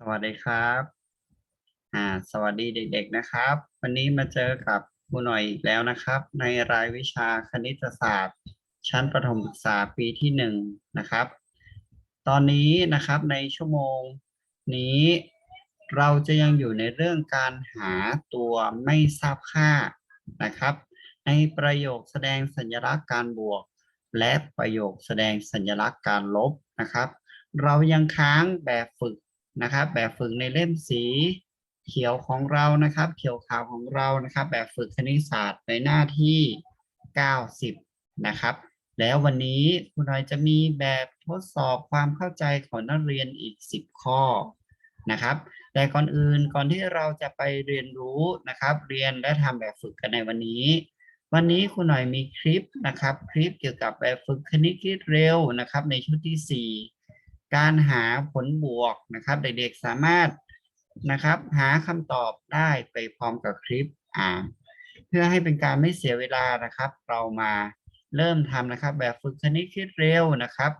สวัสดีครับ อ่า สวัสดีเด็ก ๆนะครับ วันนี้มาเจอกับครูหน่อยอีกแล้วนะครับ ในรายวิชาคณิตศาสตร์ ชั้นประถมศึกษาปีที่หนึ่งนะครับ ตอนนี้นะครับในชั่วโมงนี้ เราจะยังอยู่ในเรื่องการหาตัวไม่ทราบค่านะครับ ในประโยคแสดงสัญลักษณ์การบวก และประโยคแสดงสัญลักษณ์การลบนะครับ เรายังค้างแบบฝึก นะครับ แบบฝึกในเล่มสีเขียวของเรานะครับ เขียวขาวของเรานะครับ แบบฝึกคณิตศาสตร์ในหน้าที่ 90 นะครับ แล้ววันนี้คุณนอยจะมีแบบทดสอบความเข้าใจของนักเรียนอีก 10 ข้อนะครับ แต่ก่อนอื่นก่อนที่เราจะไปเรียนรู้นะครับ เรียนและทำแบบฝึกกันในวันนี้ วันนี้คุณหน่อยมีคลิปนะครับ คลิปเกี่ยวกับแบบฝึกคณิตคิดเร็วนะครับ ในชุดที่ 4 การหาผลบวกนะครับ เด็กๆสามารถนะครับ หาคำตอบได้ไปพร้อมกับคลิปอ่านเพื่อให้เป็นการไม่เสียเวลานะครับ เรามาเริ่มทำนะครับ แบบฝึกคณิตคิดเร็วนะครับ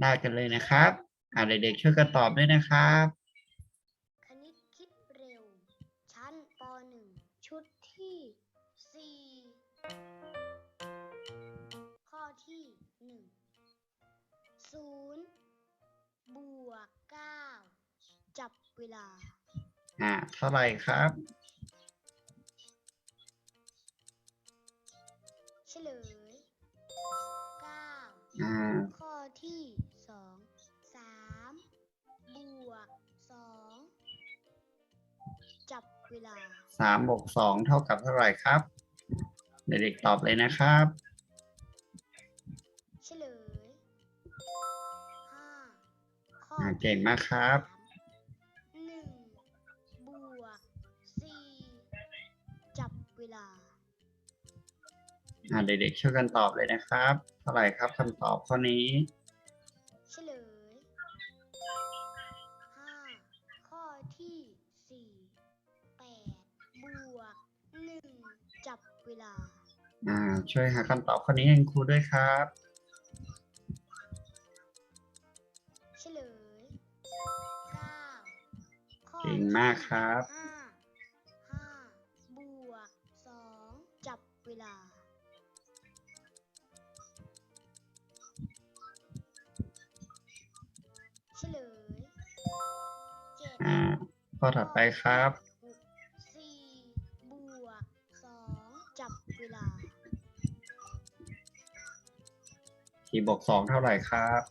ได้กันเลยนะครับอ่าเด็กๆช่วยกันตอบด้วยนะครับคณิตคิดเร็ว ชั้นป .1 ชุดที่ 4 ข้อที่ 1 0 บวก9จับเวลาอ่าเท่าไหร่ครับ เฉลย9อ่าข้อที่2 3บวก2จับเวลาสามบวกสองเท่ากับเท่าไหร่ครับ เด็กๆตอบเลยนะครับ ออ่าเก่งมากครับ หนึ่งบวกสี่จับเวลาอ่าเด็กๆช่วยกันตอบเลยนะครับเท่าไหร่ครับคำตอบข้อนี้ เฉลยห้าข้อที่สี่แปดบวกหนึ่งจับเวลา อ่า ช่วยหาคำตอบข้อนี้ให้ครูด้วยครับ เก่งมากครับ ห้าห้าบวกสองจับเวลา เฉลยเจ็ดอ่าข้อถัดไปครับ หกสี่บวกสองจับเวลาสี่บวกสองเท่าไหร่ครับ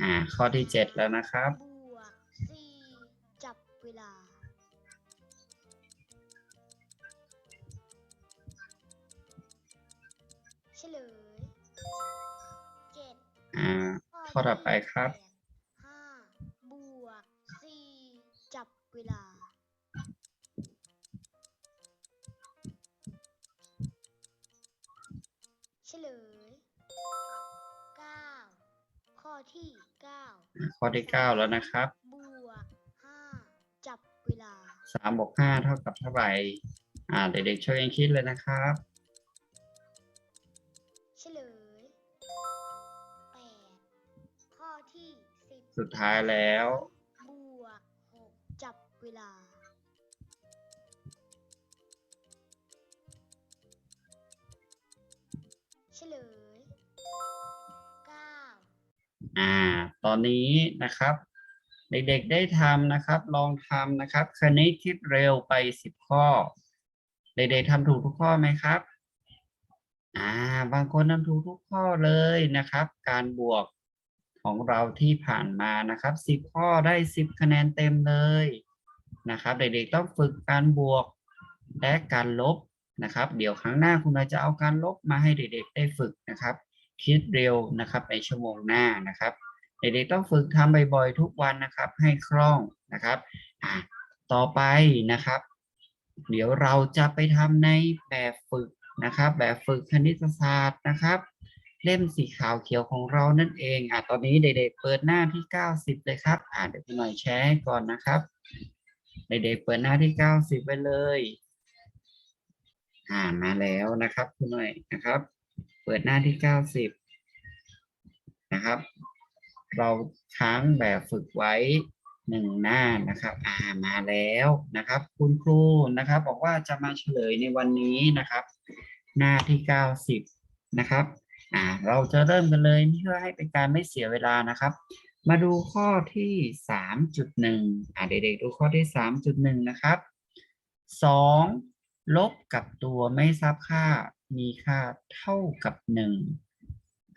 อ่า ข้อที่เจ็ดแล้วนะครับบวกสี่จับเวลา เฉลยเจ็ดอ่า ข้อถัดไปครับที่แป ที่เก้าแล้วนะครับบวกห้าจับเวลาสามบวกห้าเท่ากับเท่าไหร่อ่าเด็กๆช่วยกันคิดเลยนะครับ เฉลยแปดข้อที่สิบสุดท้ายแล้ว บวกหกจับเวลา เฉลย อ่า ตอนนี้นะครับ เด็กๆได้ทำนะครับ ลองทำนะครับคณิตคิดเร็วไปสิบข้อ เด็กๆทำถูกทุกข้อไหมครับ อ่า บางคนทำถูกทุกข้อเลยนะครับ การบวกของเราที่ผ่านมานะครับสิบข้อได้สิบคะแนนเต็มเลยนะครับ เด็กๆต้องฝึกการบวกและการลบนะครับ เดี๋ยวครั้งหน้าคุณนายจะเอาการลบมาให้เด็กๆได้ฝึกนะครับ คิดเร็วนะครับในชั่วโมงหน้านะครับเด็กๆต้องฝึกทำบ่อยๆทุกวันนะครับ ให้คล่องนะครับอะต่อไปนะครับ เดี๋ยวเราจะไปทำในแบบฝึกนะครับ แบบฝึกคณิตศาสตร์นะครับ เล่มสีขาวเขียวของเรานั่นเองอะตอนนี้เด็กๆเปิดหน้าที่ 90 เลยครับอะเดี๋ยวหน่อยแชร์ก่อนนะครับเด็กๆเปิดหน้าที่ 90 ไปเลย อ่ามาแล้วนะครับคุณหน่อยนะครับ เปิดหน้าที่90นะครับ เราค้างแบบฝึกไว้หนึ่งหน้านะครับอ่ามาแล้วนะครับ คุณครูนะครับ บอกว่าจะมาเฉลยในวันนี้นะครับ หน้าที่เก้าสิบนะครับอ่าเราจะเริ่มกันเลยเพื่อให้เป็นการไม่เสียเวลานะครับ มาดูข้อที่สามจุดหนึ่งอ่าเด็กๆดูข้อที่สามจุดหนึ่งนะครับสองลบกับตัวไม่ทราบค่า มีค่าเท่ากับหนึ่ง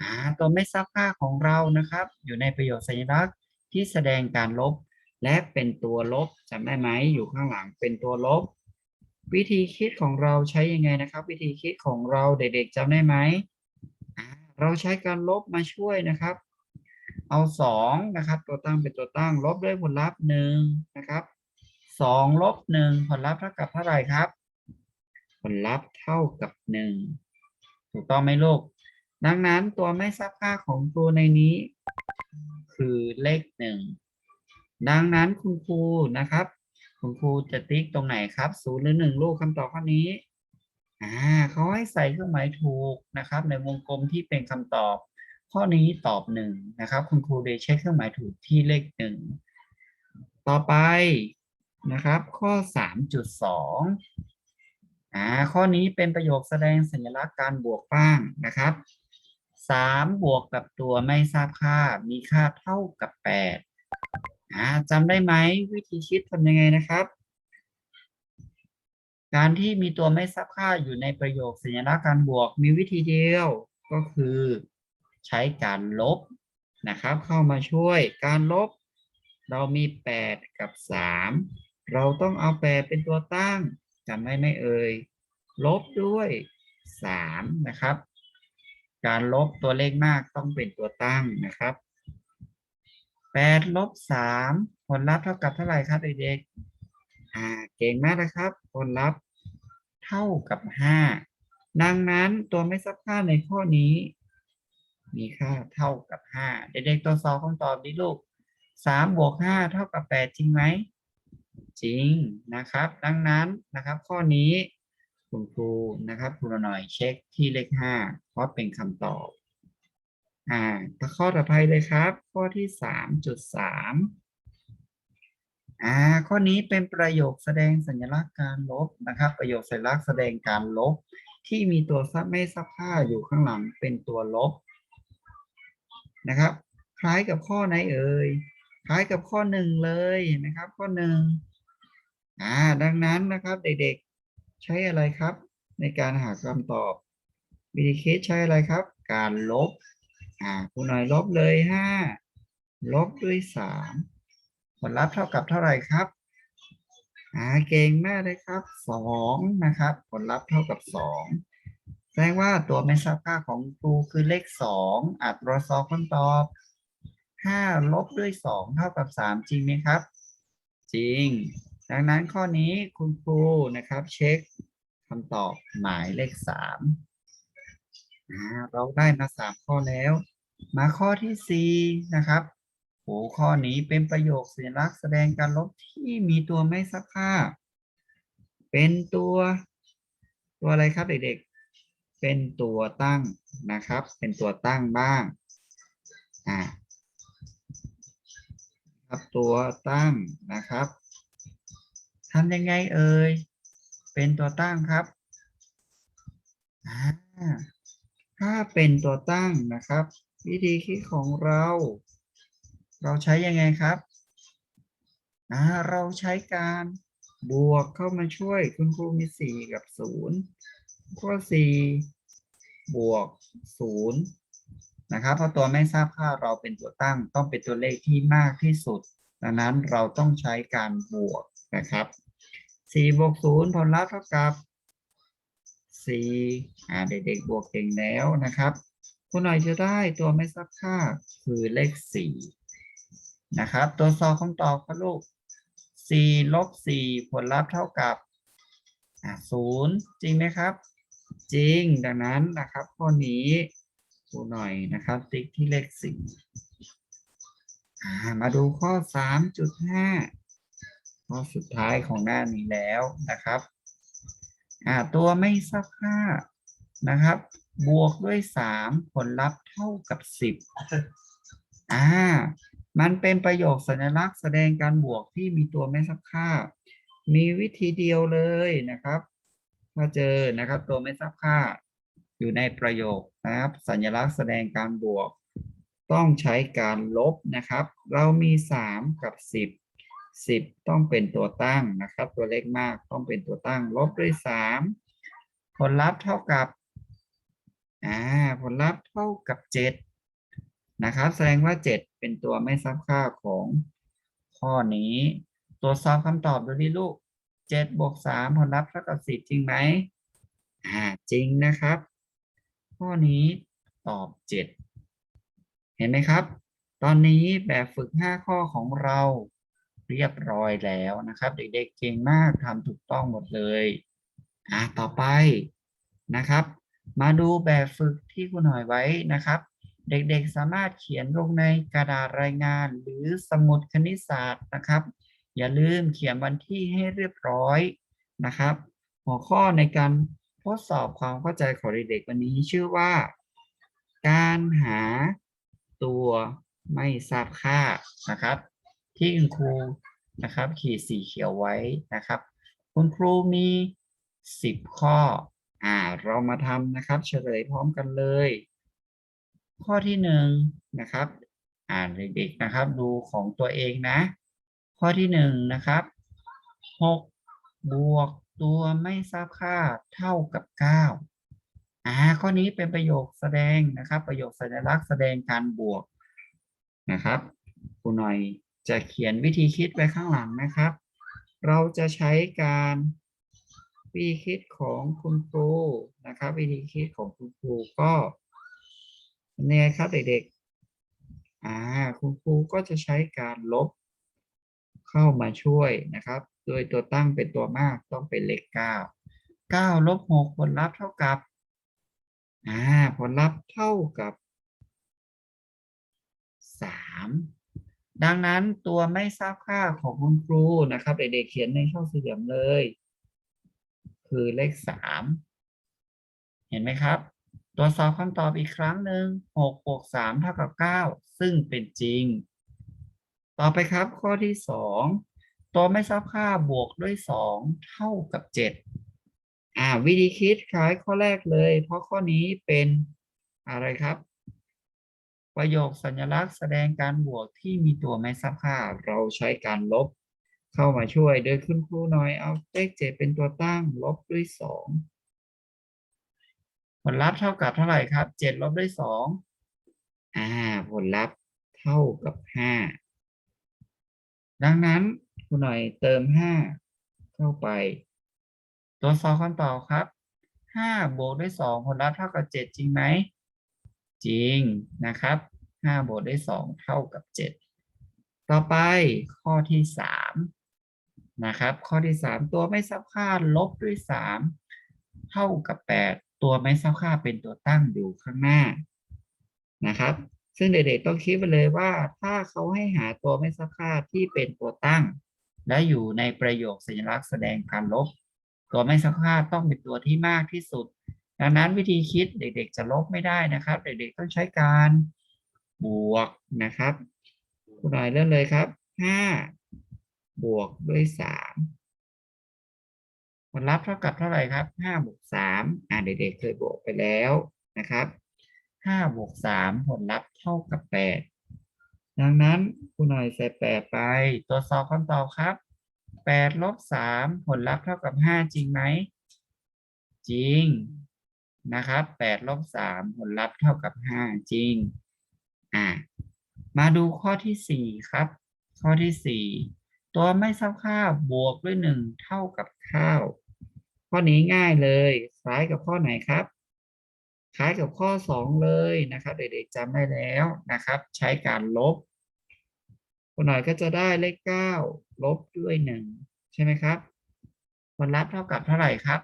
อ่าตัวไม่ทราบค่าของเรานะครับ อยู่ในประโยคสัญลักษณ์ที่แสดงการลบ และเป็นตัวลบจำได้ไหมอยู่ข้างหลังเป็นตัวลบ วิธีคิดของเราใช้ยังไงนะครับ วิธีคิดของเราเด็กๆจำได้ไหมเราใช้การลบมาช่วยนะครับ เอาสองนะครับ ตัวตั้งเป็นตัวตั้ง ลบด้วยผลลัพธ์หนึ่งนะครับสองลบหนึ่งผลลัพธ์เท่ากับเท่าไหร่ครับ ผลลัพธ์เท่ากับหนึ่งถูกต้องไหมลูก ดังนั้นตัวไม่ทราบค่าของตัวในนี้ คือเลขหนึ่งดังนั้นคุณครูนะครับ คุณครูจะติ๊กตรงไหนครับศูนย์หรือหนึ่งลูกคำตอบข้อนี้อ่าเขาให้ใส่เครื่องหมายถูกนะครับ ในวงกลมที่เป็นคำตอบ ข้อนี้ตอบหนึ่งนะครับ คุณครูได้เช็คเครื่องหมายถูกที่เลขหนึ่งต่อไปนะครับ ข้อสามจุดส อ่าข้อนี้เป็นประโยคแสดงสัญลักษณ์การบวกบ้างนะครับสามบวกกับตัวไม่ทราบค่า มีค่าเท่ากับแปดอ่าจำได้ไหมวิธีคิดทำยังไงนะครับ การที่มีตัวไม่ทราบค่าอยู่ในประโยคสัญลักษณ์การบวกมีวิธีเดียวก็คือใช้การลบนะครับ เข้ามาช่วยการลบ เรามี 8 กับ 3 เราต้องเอา 8 เป็นตัวตั้ง จำได้ไหมเอ่ย ลบด้วย3นะครับ การลบตัวเลขมากต้องเป็นตัวตั้งนะครับ8ลบ3ผลลัพธ์เท่ากับเท่าไหร่ครับเด็กๆอ่าเก่งมากนะครับ ผลลัพธ์เท่ากับห้าดังนั้นตัวไม่ทราบค่าในข้อนี้ มีค่าเท่ากับห้าเด็กๆตัวสอบคำตอบดิลูกสามบวกห้าเท่ากับแปดจริงไหม จริงนะครับ ดังนั้นนะครับ ข้อนี้คุณครูนะครับครูหน่อยเช็คที่เลขห้าเพราะเป็นคำตอบอ่าข้อต่อไปเลยครับ ข้อที่สามจุดสามอ่าข้อนี้เป็นประโยคแสดงสัญลักษณ์การลบนะครับ ประโยคสัญลักษณ์แสดงการลบ ที่มีตัวซับไม่ซับค่าอยู่ข้างหลังเป็นตัวลบนะครับ คล้ายกับข้อไหนเอ่ยคล้ายกับข้อหนึ่งเลยนะครับ ข้อหนึ่ง อ่าดังนั้นนะครับเด็กๆ ใช้อะไรครับ ในการหาคำตอบ วิธีคิดใช้อะไรครับ การลบ อ่าคุณหน่อยลบเลยห้าลบด้วยสามผลลัพธ์เท่ากับเท่าไหร่ครับอ่าเก่งมากเลยครับสองนะครับ ผลลัพธ์เท่ากับสองแสดงว่าตัวไม่ทราบค่าของครูคือเลขสองอัตราซอคำตอบห้าลบด้วยสองเท่ากับสามจริงไหมครับ จริง ดังนั้นข้อนี้คุณครูนะครับ เช็คคำตอบหมายเลขสามเราได้มาสามข้อแล้ว มาข้อที่สี่นะครับโอ้ข้อนี้เป็นประโยคสัญลักษณ์แสดงการลบที่มีตัวไม่ซักค่าเป็นตัวตัวอะไรครับเด็กๆ เป็นตัวตั้งนะครับ เป็นตัวตั้งบ้างอ่าครับตัวตั้งนะครับ ทำยังไงเอ่ย เป็นตัวตั้งครับ ถ้าเป็นตัวตั้งนะครับ วิธีคิดของเรา เราใช้ยังไงครับเราใช้การบวกเข้ามาช่วยคุณครูมีสี่กับศูนย์ข้อสี่บวกศูนย์นะครับ เพราะตัวไม่ทราบค่าเราเป็นตัวตั้งต้องเป็นตัวเลขที่มากที่สุด ดังนั้นเราต้องใช้การบวกนะครับ สี่บวกศูนย์ผลลัพธ์เท่ากับสี่เด็กๆบวกเก่งแล้วนะครับ คุณหน่อยจะได้ตัวไม่ทราบค่าคือเลขสี่นะครับ ตัวสอคำตอบครับลูกสี่ลบสี่ผลลัพธ์เท่ากับศูนย์จริงไหมครับ จริงดังนั้นนะครับข้อนี้ครูหน่อยนะครับ ติ๊กที่เลขสี่มาดูข้อสามจุดห้า ข้อสุดท้ายของหน้านี้แล้วนะครับอ่าตัวไม่ทราบค่านะครับ บวกด้วยสามผลลัพธ์เท่ากับสิบอ่า มันเป็นประโยคสัญลักษณ์แสดงการบวกที่มีตัวไม่ซับค่ามีวิธีเดียวเลยนะครับถ้าเจอนะครับ ตัวไม่ซับค่าอยู่ในประโยคนะครับ สัญลักษณ์แสดงการบวก ต้องใช้การลบนะครับ เรามีสามกับสิบ สิบต้องเป็นตัวตั้งนะครับ ตัวเลขมากต้องเป็นตัวตั้ง ลบด้วยสามผลลัพธ์เท่ากับอ่าผลลัพธ์เท่ากับเจ็ดนะครับ แสดงว่าเจ็ดเป็นตัวไม่ซับค่าของข้อนี้ตรวจสอบคำตอบดูดิลูกเจ็ดบวกสามผลลัพธ์เท่ากับสิบจริงไหมอ่าจริงนะครับ ข้อนี้ตอบเจ็ดเห็นไหมครับ ตอนนี้แบบฝึก 5 ข้อของเรา เรียบร้อยแล้วนะครับ เด็กๆเก่งมากทำถูกต้องหมดเลยอะต่อไปนะครับ มาดูแบบฝึกที่คุณหน่อยไว้นะครับ เด็กๆสามารถเขียนลงในกระดาษรายงาน หรือสมุดคณิตศาสตร์นะครับ อย่าลืมเขียนวันที่ให้เรียบร้อยนะครับ หัวข้อในการทดสอบความเข้าใจของเด็กๆวันนี้ชื่อว่า การหาตัวไม่ทราบค่านะครับ ที่คุณครูนะครับขีดสีเขียวไว้นะครับ คุณครูมีสิบข้ออ่าเรามาทำนะครับเฉลยพร้อมกันเลย ข้อที่หนึ่งนะครับอ่านเด็กๆนะครับ ดูของตัวเองนะ ข้อที่หนึ่งนะครับหกบวกตัวไม่ทราบค่าเท่ากับเก้าอ่าข้อนี้เป็นประโยคแสดงนะครับ ประโยคสัญลักษณ์แสดงการบวกนะครับครูหน่อย จะเขียนวิธีคิดไว้ข้างหลังนะครับ เราจะใช้การวิธีคิดของคุณครูนะครับ วิธีคิดของคุณครูก็เนี่ยครับเด็กๆอ่าคุณครูก็จะใช้การลบเข้ามาช่วยนะครับ โดยตัวตั้งเป็นตัวมากต้องเป็นเลขเก้าเก้าลบหกผลลัพธ์เท่ากับอ่าผลลัพธ์เท่ากับสาม ดังนั้นตัวไม่ทราบค่าของคุณครูนะครับ เด็กๆเขียนในช่องสี่เหลี่ยมเลย คือเลขสามเห็นไหมครับ ตรวจสอบคำตอบอีกครั้งหนึ่งหกบวกสามเท่ากับเก้าซึ่งเป็นจริง ต่อไปครับข้อที่สองตัวไม่ทราบค่าบวกด้วยสองเท่ากับเจ็ดอ่าวิธีคิดคล้ายข้อแรกเลย เพราะข้อนี้เป็นอะไรครับ ประโยคสัญลักษณ์แสดงการบวกที่มีตัวไม่ทราบค่า เราใช้การลบ เข้ามาช่วยโดยคุณครูหน่อยเอาเลขเจ็ดเป็นตัวตั้งลบด้วยสองผลลัพธ์เท่ากับเท่าไหร่ครับเจ็ดลบด้วยสองอ่าผลลัพธ์เท่ากับห้าดังนั้นคุณหน่อยเติมห้าเข้าไปตรวสอบคำตอบครับห้าบวกด้วยสองผลลัพธ์เท่ากับเจ็ดจริงไหม จริงนะครับห้าบวกด้วยสองเท่ากับเจ็ดต่อไปข้อที่สามนะครับ ข้อที่สามตัวไม่ซับค่าลบด้วยสามเท่ากับแปดตัวไม่ซับค่าเป็นตัวตั้งอยู่ข้างหน้านะครับ ซึ่งเด็กๆต้องคิดไปเลยว่าถ้าเขาให้หาตัวไม่ซับค่าที่เป็นตัวตั้ง และอยู่ในประโยคสัญลักษณ์แสดงการลบ ตัวไม่ซักค่าต้องเป็นตัวที่มากที่สุด ดังนั้นวิธีคิดเด็ก ๆ จะลบไม่ได้นะครับ เด็กๆต้องใช้การบวกนะครับคุณหน่อยเริ่มเลยครับห้าบวกด้วยสามผลลัพธ์เท่ากับเท่าไหร่ครับห้าบวกสามอ่าเด็กๆเคยบวกไปแล้วนะครับห้าบวกสามผลลัพธ์เท่ากับแปดดังนั้นคุณหน่อยใส่แปดไปตรวจสอบคำตอบครับแปดลบสามผลลัพธ์เท่ากับห้าจริงไหมจริง นะครับแปดลบสามผลลัพธ์เท่ากับห้าจริง อ่า มาดูข้อที่สี่ครับ ข้อที่สี่ตัวไม่ทราบค่าบวกด้วยหนึ่งเท่ากับข้าว ข้อนี้ง่ายเลยคล้ายกับข้อไหนครับคล้ายกับข้อสองเลยนะครับ เด็กๆจำได้แล้วนะครับ ใช้การลบคนหน่อยก็จะได้เลขเก้าลบด้วยหนึ่งใช่ไหมครับ ผลลัพธ์เท่ากับเท่าไหร่ครับ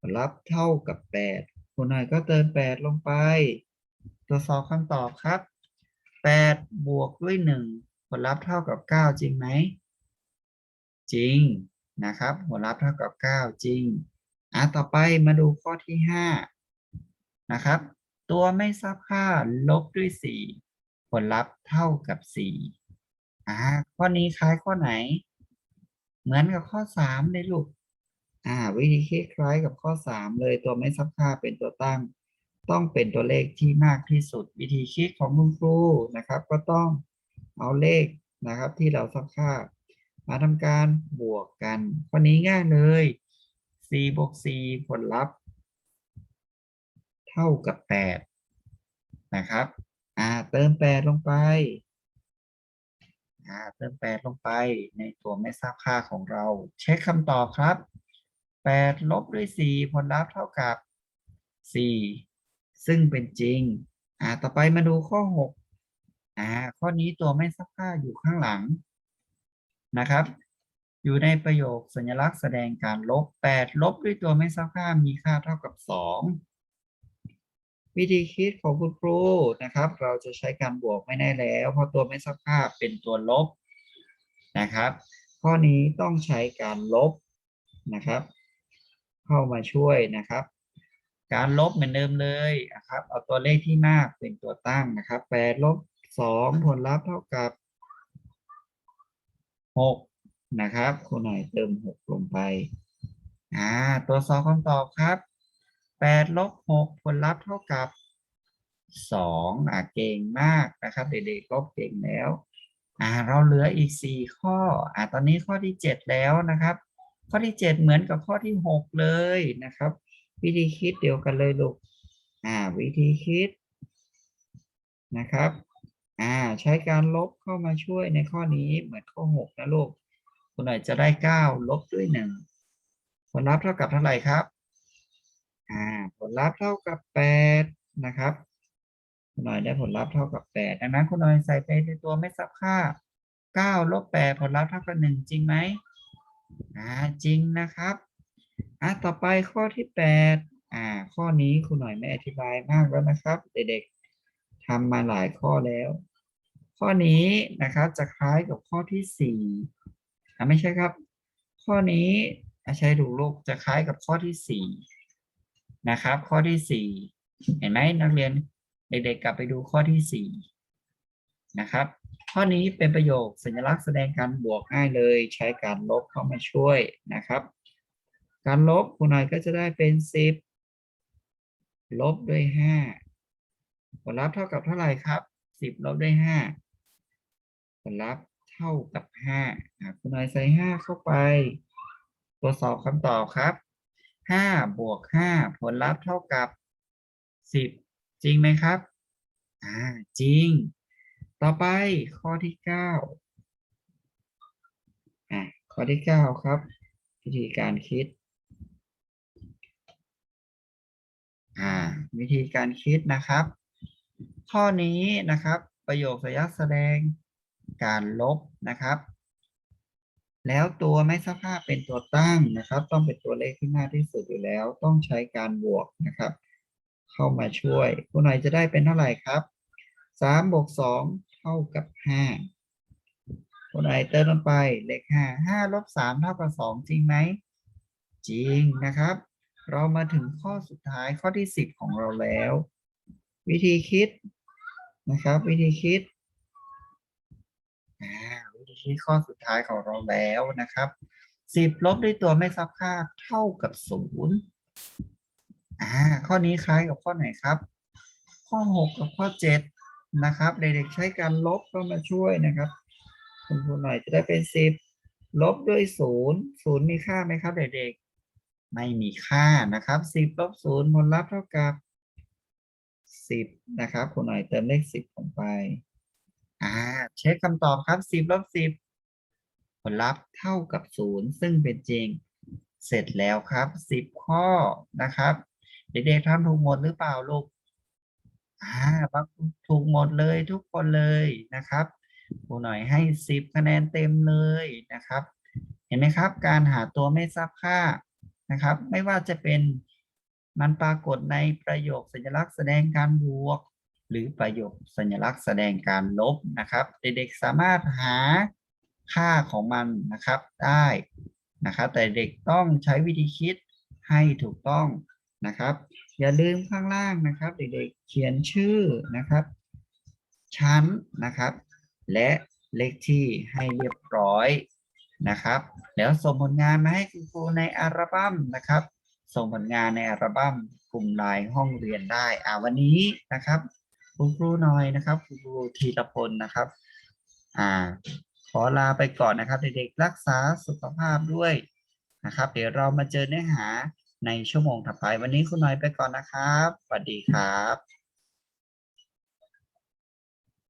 ผลลัพธ์เท่ากับแปดคนหน่อยก็เติมแปดลงไป ตรวจสอบคำตอบครับแปดบวกด้วยหนึ่งผลลัพธ์เท่ากับเก้าจริงไหม จริงนะครับ ผลลัพธ์เท่ากับเก้าจริงอะต่อไปมาดูข้อที่ห้านะครับ ตัวไม่ทราบค่าลบด้วยสี่ผลลัพธ์เท่ากับสี่อ่าข้อนี้คล้ายข้อไหน เหมือนกับข้อสามเลยลูก อ่าวิธีคิดคล้ายกับข้อสามเลยตัวไม่ซับค่าเป็นตัวตั้ง ต้องเป็นตัวเลขที่มากที่สุด วิธีคิดของคุณครูนะครับ ก็ต้องเอาเลขนะครับที่เราซับค่า มาทำการบวกกันข้อนี้ง่ายเลย4บวก4ผลลัพธ์ เท่ากับ 8 นะครับอ่าเติม 8 ลงไปอ่าเติม 8 ลงไปในตัวไม่ทราบค่าของเรา เช็คคำตอบครับ 8 ลบด้วย 4 ผลลัพธ์เท่ากับ 4 ซึ่งเป็นจริง อ่า ต่อไปมาดูข้อ 6 อ่า ข้อนี้ตัวไม่ทราบค่าอยู่ข้างหลังนะครับ อยู่ในประโยคสัญลักษณ์แสดงการลบ 8 ลบด้วยตัวไม่ทราบค่ามีค่าเท่ากับ 2 วิธีคิดของคุณครูนะครับ เราจะใช้การบวกไม่ได้แล้ว เพราะตัวไม่ทราบค่าเป็นตัวลบนะครับ ข้อนี้ต้องใช้การลบนะครับ เข้ามาช่วยนะครับ การลบเหมือนเดิมเลยนะครับ เอาตัวเลขที่มากเป็นตัวตั้งนะครับ8ลบ2ผลลัพธ์เท่ากับ6นะครับครูหน่อยเติม6ลงไปอ่าตัวสอบคำตอบครับ8ลบ6ผลลัพธ์เท่ากับ2อ่าเก่งมากนะครับ เด็กๆลบเก่งแล้วอ่าเราเหลืออีก4ข้ออ่าตอนนี้ข้อที่7แล้วนะครับ ข้อที่ 7 เหมือนกับข้อที่ 6 เลยนะครับ วิธีคิดเดียวกันเลยลูกอ่าวิธีคิดนะครับอ่าใช้การลบเข้ามาช่วยในข้อนี้เหมือนข้อ 6 นะลูกคุณหน่อยจะได้ 9 ลบด้วย 1 ผลลัพธ์เท่ากับเท่าไหร่ครับอ่าผลลัพธ์เท่ากับ 8 นะครับคุณหน่อยได้ผลลัพธ์เท่ากับ 8 ดังนั้นคุณหน่อยใส่ไปในตัวไม่ซับค่า 9 ลบ 8 ผลลัพธ์เท่ากับ 1 จริงไหม อ่าจริงนะครับอะต่อไปข้อที่8อ่า ข้อนี้คุณหน่อยไม่อธิบายมากแล้วนะครับ เด็กๆทำมาหลายข้อแล้ว ข้อนี้นะครับจะคล้ายกับข้อที่4อ่าไม่ใช่ครับ ข้อนี้อะใช้ดูลูกจะคล้ายกับข้อที่4นะครับ ข้อที่4เห็นไหมนักเรียน เด็กๆกลับไปดูข้อที่4นะครับ ข้อนี้เป็นประโยคสัญลักษณ์แสดงการบวกง่ายเลย ใช้การลบเข้ามาช่วยนะครับ การลบคุณหน่อยก็จะได้เป็น 10 ลบด้วย 5 ผลลัพธ์เท่ากับเท่าไหร่ครับ 10 ลบด้วย 5 ผลลัพธ์เท่ากับ5คุณหน่อยใส่ 5 เข้าไป ตรวจสอบคำตอบครับ 5 บวก 5 ผลลัพธ์เท่ากับ 10 จริงไหมครับ อ่าจริง ต่อไปข้อที่9อะข้อที่9ครับ วิธีการคิด อ่า วิธีการคิดนะครับ ข้อนี้นะครับ ประโยคสัญลักษณ์แสดงการลบนะครับ แล้วตัวไม่สภาพเป็นตัวตั้งนะครับ ต้องเป็นตัวเลขที่มากที่สุดอยู่แล้ว ต้องใช้การบวกนะครับ เข้ามาช่วยคุณหน่อยจะได้เป็นเท่าไหร่ครับสามบวกสอง เท่ากับห้าคุณหน่อเติมลงไปเลขห้าห้าลบสามเท่ากับสองจริงไหมจริงนะครับ เรามาถึงข้อสุดท้ายข้อที่สิบของเราแล้ว วิธีคิดนะครับ วิธีคิดอ่าวิธีคิดข้อสุดท้ายของเราแล้วนะครับสิบลบด้วยตัวไม่ซับค่าเท่ากับศูนย์อ่าข้อนี้คล้ายกับข้อไหนครับ ข้อหกกับข้อเจ็ด นะครับเด็กๆใช้การลบเข้ามาช่วยนะครับคุณครูหน่อยจะได้เป็นสิบลบด้วยศูนย์ศูนย์มีค่าไหมครับเด็กๆไม่มีค่านะครับสิบลบศูนย์ผลลัพธ์เท่ากับสิบนะครับคุณหน่อยเติมเลขสิบลงไปอ่าเช็คคำตอบครับสิบลบสิบผลลัพธ์เท่ากับศูนย์ซึ่งเป็นจริงเสร็จแล้วครับสิบข้อนะครับ เด็กๆทำถูกหมดหรือเปล่าลูก อ่าถูกหมดเลยทุกคนเลยนะครับครูหน่อยให้สิบคะแนนเต็มเลยนะครับ เห็นไหมครับ การหาตัวไม่ทราบค่านะครับ ไม่ว่าจะเป็นมันปรากฏในประโยคสัญลักษณ์แสดงการบวก หรือประโยคสัญลักษณ์แสดงการลบนะครับ เด็กๆสามารถหาค่าของมันนะครับได้นะครับ แต่เด็กต้องใช้วิธีคิดให้ถูกต้องนะครับ อย่าลืมข้างล่างนะครับ เด็กๆเขียนชื่อนะครับ ชั้นนะครับ และเลขที่ให้เรียบร้อยนะครับ แล้วส่งผลงานมาให้คุณครูในอัลบั้มนะครับ ส่งผลงานในอัลบั้มกลุ่มไลน์ห้องเรียนได้อ่าวันนี้นะครับคุณครูหน่อยนะครับคุณครูธีรพลนะครับ อ่า ขอลาไปก่อนนะครับ เด็กๆรักษาสุขภาพด้วยนะครับ เดี๋ยวเรามาเจอเนื้อหา ในชั่วโมงถัดไป วันนี้คุณหน่อยไปก่อนนะครับสวัสดีครับ